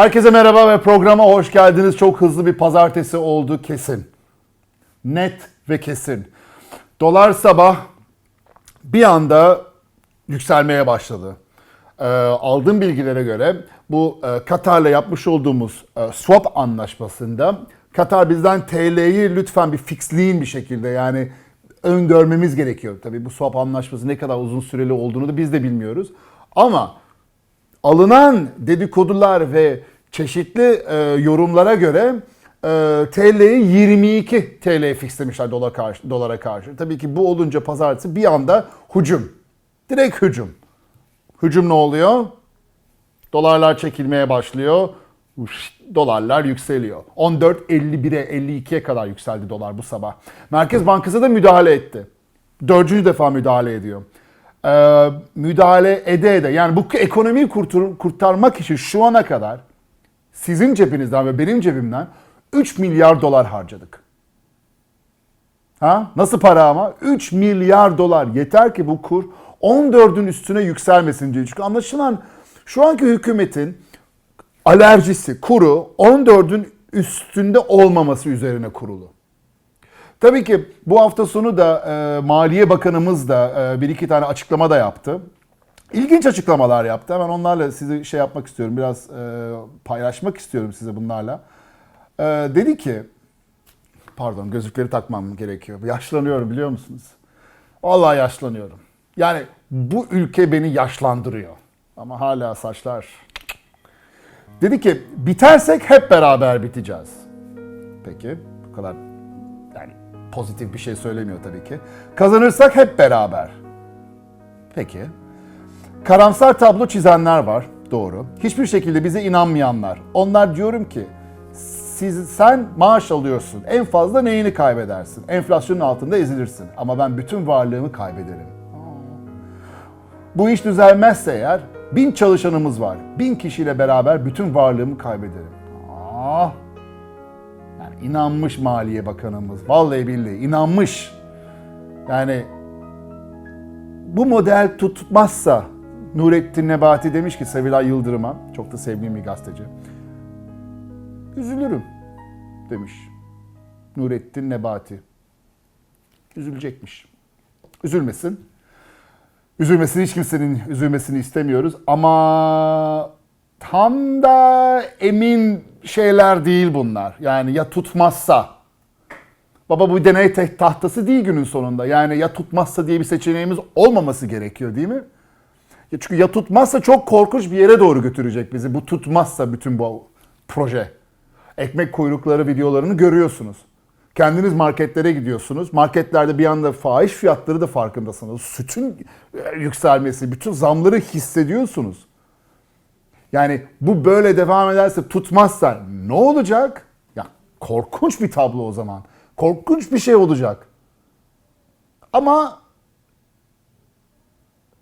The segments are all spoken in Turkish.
Herkese merhaba ve programa hoş geldiniz. Çok hızlı bir pazartesi oldu kesin. Net ve kesin. Dolar sabah bir anda yükselmeye başladı. Ee, aldığım bilgilere göre bu e, Katar'la yapmış olduğumuz e, swap anlaşmasında Katar bizden TL'yi lütfen bir fixleyin bir şekilde yani öngörmemiz gerekiyor. Tabii bu swap anlaşması ne kadar uzun süreli olduğunu da biz de bilmiyoruz. Ama alınan dedikodular ve çeşitli e, yorumlara göre e, TL'yi 22 TL fixlemişler dolar karşı, dolara karşı. Tabii ki bu olunca pazartesi bir anda hücum. Direkt hücum. Hücum ne oluyor? Dolarlar çekilmeye başlıyor. Dolarlar yükseliyor. 14.51'e 52'ye kadar yükseldi dolar bu sabah. Merkez Bankası da müdahale etti. Dördüncü defa müdahale ediyor. Ee, müdahale ede ede yani bu ekonomiyi kurtar, kurtarmak için şu ana kadar sizin cebinizden ve benim cebimden 3 milyar dolar harcadık. Ha? Nasıl para ama? 3 milyar dolar. Yeter ki bu kur 14'ün üstüne yükselmesin diye. Çünkü anlaşılan şu anki hükümetin alerjisi, kuru 14'ün üstünde olmaması üzerine kurulu. Tabii ki bu hafta sonu da e, Maliye Bakanımız da e, bir iki tane açıklama da yaptı. İlginç açıklamalar yaptı. Hemen onlarla sizi şey yapmak istiyorum. Biraz e, paylaşmak istiyorum size bunlarla. E, dedi ki, pardon gözlükleri takmam gerekiyor. Yaşlanıyorum biliyor musunuz? Vallahi yaşlanıyorum. Yani bu ülke beni yaşlandırıyor. Ama hala saçlar. Dedi ki bitersek hep beraber biteceğiz. Peki bu kadar yani pozitif bir şey söylemiyor tabii ki. Kazanırsak hep beraber. Peki. Karamsar tablo çizenler var. Doğru. Hiçbir şekilde bize inanmayanlar. Onlar diyorum ki siz, sen maaş alıyorsun. En fazla neyini kaybedersin? Enflasyonun altında ezilirsin. Ama ben bütün varlığımı kaybederim. Bu iş düzelmezse eğer bin çalışanımız var. Bin kişiyle beraber bütün varlığımı kaybederim. Ah. Yani inanmış Maliye Bakanımız. Vallahi billahi inanmış. Yani bu model tutmazsa Nurettin Nebati demiş ki Sevilay Yıldırım'a, çok da sevdiğim bir gazeteci. Üzülürüm demiş. Nurettin Nebati. Üzülecekmiş. Üzülmesin. Üzülmesini hiç kimsenin üzülmesini istemiyoruz ama tam da emin şeyler değil bunlar. Yani ya tutmazsa Baba bu deney tahtası değil günün sonunda. Yani ya tutmazsa diye bir seçeneğimiz olmaması gerekiyor değil mi? Çünkü ya tutmazsa çok korkunç bir yere doğru götürecek bizi. Bu tutmazsa bütün bu proje. Ekmek kuyrukları videolarını görüyorsunuz. Kendiniz marketlere gidiyorsunuz. Marketlerde bir anda fahiş fiyatları da farkındasınız. Sütün e, yükselmesi, bütün zamları hissediyorsunuz. Yani bu böyle devam ederse tutmazsa ne olacak? Ya korkunç bir tablo o zaman. Korkunç bir şey olacak. Ama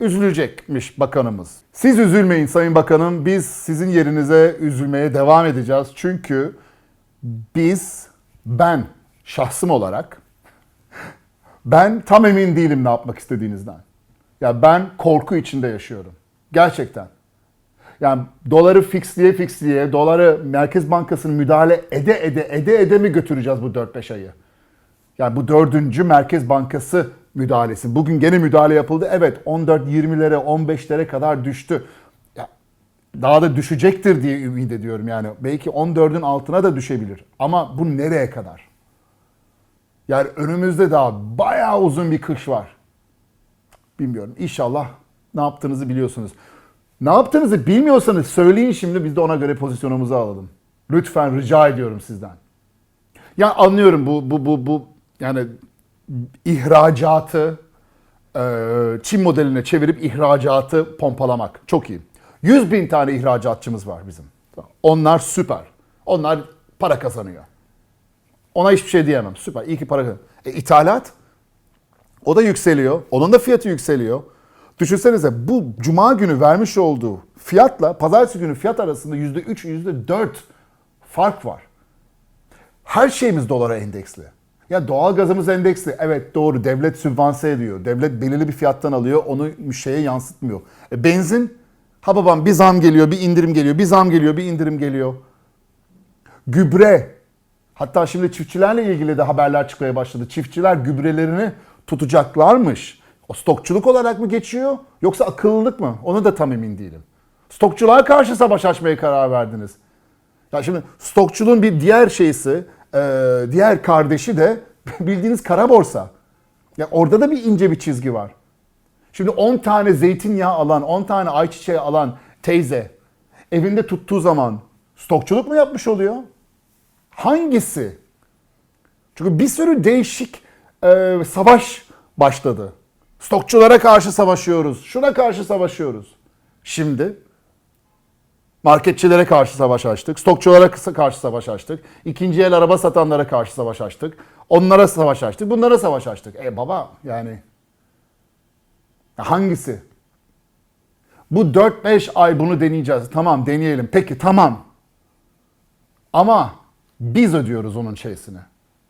üzülecekmiş bakanımız. Siz üzülmeyin Sayın Bakanım. Biz sizin yerinize üzülmeye devam edeceğiz. Çünkü biz, ben şahsım olarak ben tam emin değilim ne yapmak istediğinizden. Ya ben korku içinde yaşıyorum. Gerçekten. Yani doları fixliye fixliye, doları Merkez Bankası'nın müdahale ede ede ede ede mi götüreceğiz bu 4-5 ayı? Yani bu dördüncü Merkez Bankası müdahalesi. Bugün gene müdahale yapıldı. Evet 14-20'lere 15'lere kadar düştü. Ya, daha da düşecektir diye ümit ediyorum yani. Belki 14'ün altına da düşebilir. Ama bu nereye kadar? Yani önümüzde daha bayağı uzun bir kış var. Bilmiyorum. İnşallah ne yaptığınızı biliyorsunuz. Ne yaptığınızı bilmiyorsanız söyleyin şimdi biz de ona göre pozisyonumuzu alalım. Lütfen rica ediyorum sizden. Ya anlıyorum bu bu bu bu yani ihracatı e, Çin modeline çevirip ihracatı pompalamak çok iyi. 100 bin tane ihracatçımız var bizim. Onlar süper. Onlar para kazanıyor. Ona hiçbir şey diyemem. Süper. İyi ki para kazanıyor. E, ithalat o da yükseliyor. Onun da fiyatı yükseliyor. Düşünsenize bu cuma günü vermiş olduğu fiyatla pazartesi günü fiyat arasında %3, %4 fark var. Her şeyimiz dolara endeksli. Ya doğal gazımız endeksli. Evet doğru devlet sübvanse ediyor. Devlet belirli bir fiyattan alıyor onu şeye yansıtmıyor. E, benzin Ha babam bir zam geliyor, bir indirim geliyor, bir zam geliyor, bir indirim geliyor. Gübre. Hatta şimdi çiftçilerle ilgili de haberler çıkmaya başladı. Çiftçiler gübrelerini tutacaklarmış. O stokçuluk olarak mı geçiyor yoksa akıllılık mı? Onu da tam emin değilim. Stokçuluğa karşı savaş açmaya karar verdiniz. Ya şimdi stokçuluğun bir diğer şeysi, e, diğer kardeşi de bildiğiniz kara borsa. Ya orada da bir ince bir çizgi var. Şimdi 10 tane zeytinyağı alan, 10 tane ayçiçeği alan teyze evinde tuttuğu zaman stokçuluk mu yapmış oluyor? Hangisi? Çünkü bir sürü değişik e, savaş başladı. Stokçulara karşı savaşıyoruz, şuna karşı savaşıyoruz. Şimdi marketçilere karşı savaş açtık, stokçulara karşı savaş açtık, ikinci el araba satanlara karşı savaş açtık, onlara savaş açtık, bunlara savaş açtık. E baba yani hangisi? Bu 4-5 ay bunu deneyeceğiz. Tamam deneyelim. Peki tamam. Ama biz ödüyoruz onun şeysini,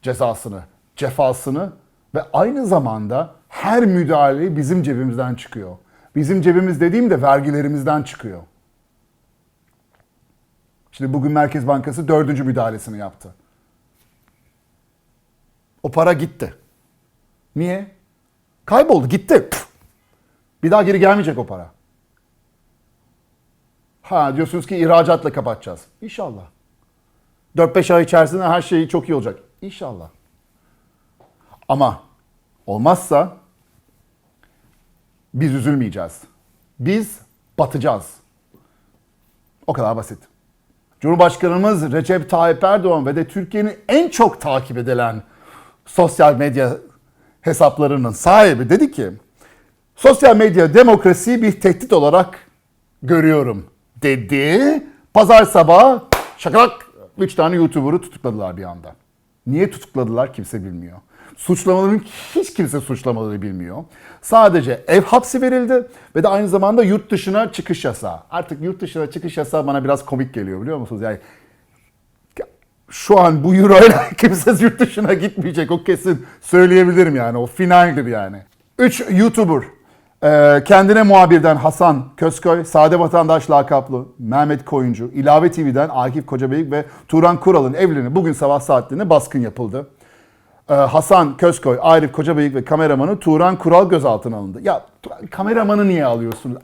cezasını, cefasını ve aynı zamanda her müdahale bizim cebimizden çıkıyor. Bizim cebimiz dediğim de vergilerimizden çıkıyor. Şimdi bugün Merkez Bankası dördüncü müdahalesini yaptı. O para gitti. Niye? Kayboldu, gitti. Bir daha geri gelmeyecek o para. Ha diyorsunuz ki ihracatla kapatacağız. İnşallah. 4-5 ay içerisinde her şey çok iyi olacak. İnşallah. Ama olmazsa biz üzülmeyeceğiz. Biz batacağız. O kadar basit. Cumhurbaşkanımız Recep Tayyip Erdoğan ve de Türkiye'nin en çok takip edilen sosyal medya hesaplarının sahibi dedi ki sosyal medya demokrasiyi bir tehdit olarak görüyorum dedi. Pazar sabahı şakalak 3 tane YouTuber'ı tutukladılar bir anda. Niye tutukladılar kimse bilmiyor. Suçlamaların hiç kimse suçlamaları bilmiyor. Sadece ev hapsi verildi ve de aynı zamanda yurt dışına çıkış yasağı. Artık yurt dışına çıkış yasağı bana biraz komik geliyor biliyor musunuz? Yani şu an bu euro ile kimse yurt dışına gitmeyecek o kesin söyleyebilirim yani o finaldir yani. 3 YouTuber ee, kendine muhabirden Hasan Közköy, Sade Vatandaş lakaplı Mehmet Koyuncu, İlave TV'den Akif Kocabeyik ve Turan Kural'ın evlerine bugün sabah saatlerinde baskın yapıldı. Ee, Hasan Közköy, Arif Kocabeyik ve kameramanı Turan Kural gözaltına alındı. Ya kameramanı niye alıyorsunuz?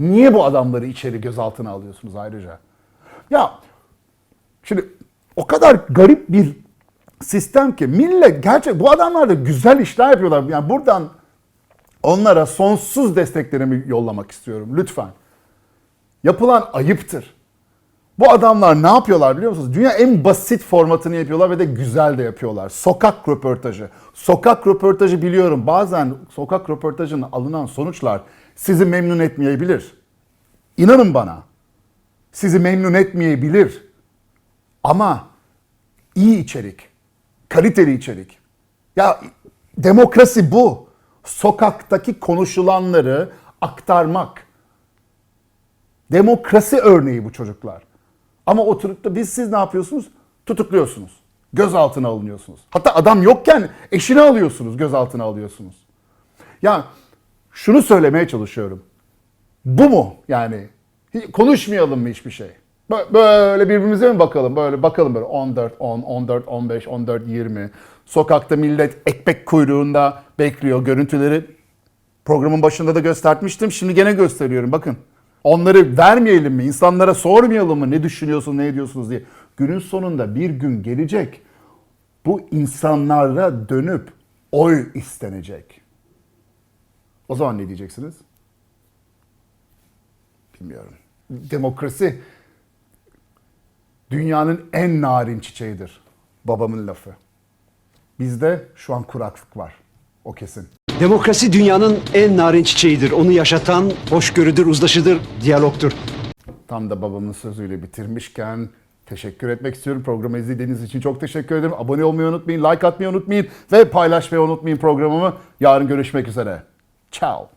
Niye bu adamları içeri gözaltına alıyorsunuz ayrıca? Ya şimdi o kadar garip bir sistem ki millet gerçek bu adamlar da güzel işler yapıyorlar. Yani buradan Onlara sonsuz desteklerimi yollamak istiyorum lütfen. Yapılan ayıptır. Bu adamlar ne yapıyorlar biliyor musunuz? Dünya en basit formatını yapıyorlar ve de güzel de yapıyorlar. Sokak röportajı. Sokak röportajı biliyorum. Bazen sokak röportajının alınan sonuçlar sizi memnun etmeyebilir. İnanın bana. Sizi memnun etmeyebilir. Ama iyi içerik, kaliteli içerik. Ya demokrasi bu sokaktaki konuşulanları aktarmak. Demokrasi örneği bu çocuklar. Ama oturup da biz siz ne yapıyorsunuz? Tutukluyorsunuz. Gözaltına alınıyorsunuz. Hatta adam yokken eşini alıyorsunuz, gözaltına alıyorsunuz. Ya şunu söylemeye çalışıyorum. Bu mu yani? Konuşmayalım mı hiçbir şey? Böyle birbirimize mi bakalım? Böyle bakalım böyle 14, 10, 14, 15, 14, 20. Sokakta millet ekmek kuyruğunda bekliyor görüntüleri. Programın başında da göstermiştim. Şimdi gene gösteriyorum. Bakın. Onları vermeyelim mi? İnsanlara sormayalım mı? Ne düşünüyorsun, ne ediyorsunuz diye. Günün sonunda bir gün gelecek. Bu insanlara dönüp oy istenecek. O zaman ne diyeceksiniz? Bilmiyorum. Demokrasi dünyanın en narin çiçeğidir. Babamın lafı. Bizde şu an kuraklık var. O kesin. Demokrasi dünyanın en narin çiçeğidir. Onu yaşatan hoşgörüdür, uzlaşıdır, diyalogtur. Tam da babamın sözüyle bitirmişken teşekkür etmek istiyorum. Programı izlediğiniz için çok teşekkür ederim. Abone olmayı unutmayın, like atmayı unutmayın ve paylaşmayı unutmayın programımı. Yarın görüşmek üzere. Ciao.